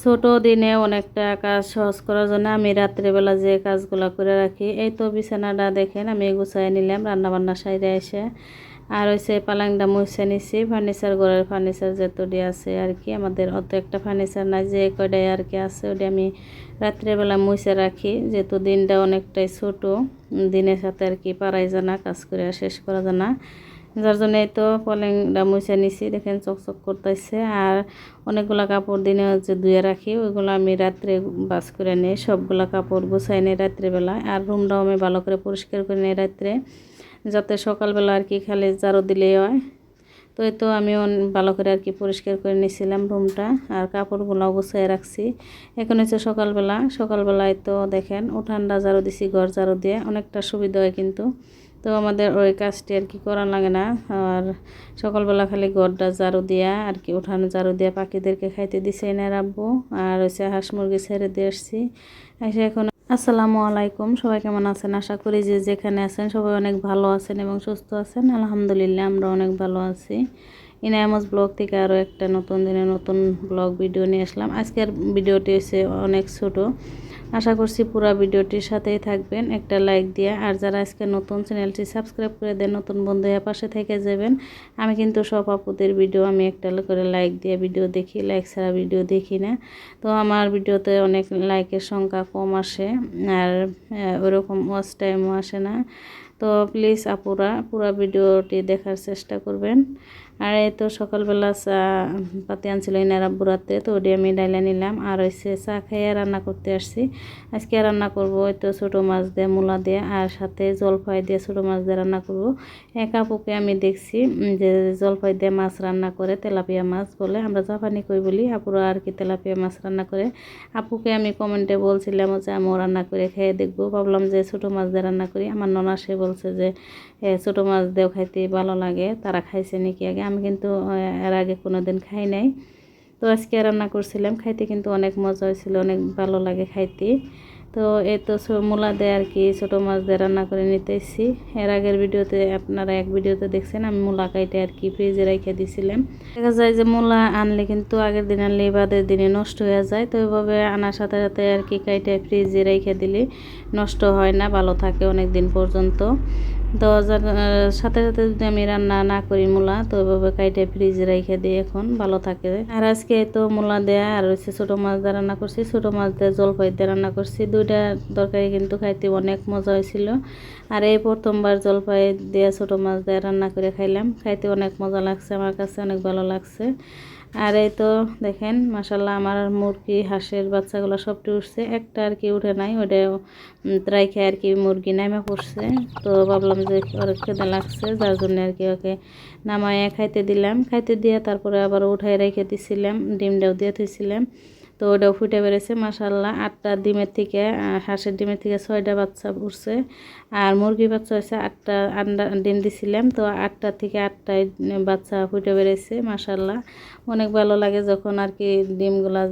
ছোট দিনে অনেকটা কাজ সহজ করার জন্য আমি রাত্রেবেলা যে কাজগুলো করে রাখি, এই তো বিছানাটা দেখেন আমি গুছাই নিলাম রান্না বান্না সাইডে এসে। আর হচ্ছে পালাংটা মুছে নিছি, ফার্নিচার, ঘরের ফার্নিচার যেতটি আছে আর কি, আমাদের অত একটা ফার্নিচার নাই, যে কয়টাই আর কি আছে, ওটা আমি রাত্রেবেলা মুছে রাখি, যেহেতু দিনটা অনেকটাই ছোট, দিনের সাথে আর কি পারাই জানা কাজ করে শেষ করা জানা যার জন্য তো পলেংটা মুছে নিছি, দেখেন চকচক করতেছে। আর অনেকগুলো কাপড় দিনে হচ্ছে ধুয়ে রাখি, ওইগুলো আমি রাত্রে বাস করে নিই সবগুলো কাপড় গুছাই নিই রাত্রেবেলা আর রুমটাও আমি ভালো করে পরিষ্কার করে নিই রাত্রে, যাতে সকালবেলা আর কি খালি জারো দিলেই হয়। তো এই তো আমি ভালো করে আর কি পরিষ্কার করে নিয়েছিলাম রুমটা, আর কাপড়গুলো গুছিয়ে রাখছি। এখন হচ্ছে সকালবেলা, সকালবেলায় তো দেখেন উঠানটা জারো দিছি, ঘর জারো দিয়ে, অনেকটা সুবিধা হয় কিন্তু। তো আমাদের ওই কাজটি আর কি করা লাগে না। আর সকালবেলা খালি গড্ডা জারু দিয়া আর কি উঠানো জারু দিয়া পাখিদেরকে খাইতে দিছে না রাখব আর হচ্ছে হাঁস মুরগি ছেড়ে দিয়ে আসছি। এসে এখন আসসালামু আলাইকুম। সবাই কেমন আছেন? আশা করি যে যেখানে আছেন সবাই অনেক ভালো আছেন এবং সুস্থ আছেন। আলহামদুলিল্লাহ, আমরা অনেক ভালো আছি। ইনায়ামস ব্লগ থেকে আরও একটা নতুন দিনে নতুন ব্লগ ভিডিও নিয়ে আসলাম। আজকের ভিডিওটি হচ্ছে অনেক ছোট। আশা করছি পুরো ভিডিওটির সাথেই থাকবেন। একটা লাইক দিয়ে, আর যারা আজকে নতুন চ্যানেলটি সাবস্ক্রাইব করে দেন, নতুন বন্ধু পাশে থেকে যাবেন। আমি কিন্তু সব আপুদের ভিডিও আমি একটা করে লাইক দিয়ে ভিডিও দেখি, লাইক ছাড়া ভিডিও দেখি না। তো আমার ভিডিওতে অনেক লাইকের সংখ্যা কম আসে, আর ওরকম ওয়াচ টাইমও আসে না। তো প্লিজ আপুরা পুরো ভিডিওটি দেখার চেষ্টা করবেন। আর এই তো সকালবেলা চা পাতি আনছিল ইনারা বুড়াতে তো ওটি আমি ডাইলে নিলাম। আর হয়েছে চা খাইয়ে রান্না করতে আসছি। আজকে রান্না করব ওই তো ছোটো মাছ দিয়ে, মূলা দিয়ে, আর সাথে জলফাই দিয়ে ছোটো মাছ দিয়ে রান্না করব। এক আপুকে আমি দেখছি যে জলফাই দিয়ে মাছ রান্না করে, তেলাপিয়া মাছ বলে। আমরা জাপানি কই বলি, আপুরা আর কি তেলাপিয়া মাছ রান্না করে। আপুকে আমি কমেন্টে বলছিলাম যে আমিও রান্না করে খেয়ে দেখব। ভাবলাম যে ছোটো মাছ দিয়ে রান্না করি, আমার ননা সে বলছে যে ছোটো মাছ দেও খাইতে ভালো লাগে, তারা খাইছে নাকি আগে? আমি কিন্তু এর আগে কোনো দিন খাই নাই। তো আজকে রান্না করছিলাম, খাইতে কিন্তু অনেক মজা হয়েছিল, অনেক ভালো লাগে খাইতে। তো এই তো মূলা দেয় আর কি ছোটো মাছ দিয়ে রান্না করে নিতেছি। এর আগের ভিডিওতে আপনারা এক ভিডিওতে দেখছেন, আমি মূলা কাইটে আর কি ফ্রিজে রেখে দিয়েছিলাম দেখা যায় যে মূলা আনলে কিন্তু আগের দিন আনলে বাদের দিনে নষ্ট হয়ে যায়। তো ওইভাবে আনার সাথে সাথে আর কি কাইটে ফ্রিজে রেখে দিলে নষ্ট হয় না, ভালো থাকে অনেক দিন পর্যন্ত। তো সাথে সাথে যদি আমি রান্না না করি মূলা, তো ওইভাবে কাইটে ফ্রিজে রেখে দিই এখন ভালো থাকে। আর আজকে তো মূলা দেয়া, আর হচ্ছে ছোটো মাছ দিয়ে রান্না করছি, ছোটো মাছ দিয়ে জলপাই দিয়ে রান্না করছি। দুইটা তরকারি কিন্তু খাইতে অনেক মজা হয়েছিল। আর এই প্রথমবার জলপাই দিয়ে ছোটো মাছ দিয়ে রান্না করে খাইলাম। খাইতে অনেক মজা লাগছে, আমার কাছে অনেক ভালো লাগছে। আর এই তো দেখেন মাসাল্লাহ আমার মুরগি, হাঁসের বাচ্চাগুলো সবটি উঠছে। একটা আর কি উঠে নাই ওটা রাইখে আর কি মুরগি নামে পড়ছে। তো ভাবলাম যে ওর খেতে লাগছে, যার জন্য আর কি ওকে নামায় খাইতে দিলাম। খাইতে দিয়ে তারপরে আবার উঠাই রেখে দিছিলাম, ডিমটাও দিয়ে থুইছিলাম। তো ওটাও ফুটে বেড়েছে মাসাল্লাহ আটটা ডিমের থেকে হাঁসের ডিমের থেকে ছয়টা বাচ্চা উঠছে। আর মুরগি বাচ্চা হয়েছে আটটা, আন্ডা, ডিম দিছিলাম। তো আটটা থেকে আটটায় বাচ্চা ফুটে বেড়েছে মাসাল্লাহ অনেক ভালো লাগে যখন আর কি ডিমগুলা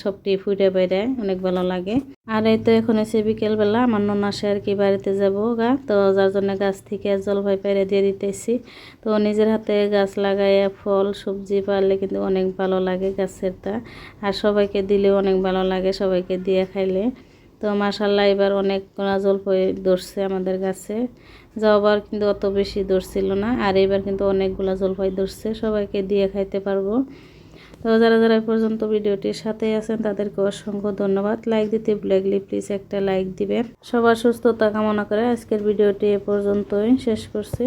সবটি ফুটে বেড়ায়, অনেক ভালো লাগে। আর এই তো এখন এসে বিকেলবেলা, আমার ননাসে আর কি বাড়িতে যাব গা। তো যার জন্য গাছ থেকে জলপাই পেরে দিয়ে দিতেছি। তো নিজের হাতে গাছ লাগাইয়া ফল, সবজি পারলে কিন্তু অনেক ভালো লাগে গাছেরটা। আর সবাইকে দিলেও অনেক ভালো লাগে সবাইকে দিয়ে খাইলে। তো মাসাল্লাহ এবার অনেক জলপাই ধরছে আমাদের গাছে যাওয়াবার কিন্তু অত বেশি ধরছিল না, আর এবার কিন্তু অনেকগুলো জলপাই ধরছে, সবাইকে দিয়ে খাইতে পারব। তো যারা যারা পর্যন্ত ভিডিওটির সাথে আছেন, তাদেরকে অসংখ্য ধন্যবাদ। লাইক দিতে ভুলে প্লিজ একটা লাইক দিবেন। সবার সুস্থতা কামনা করে আজকের ভিডিওটি এ পর্যন্তই শেষ করছি।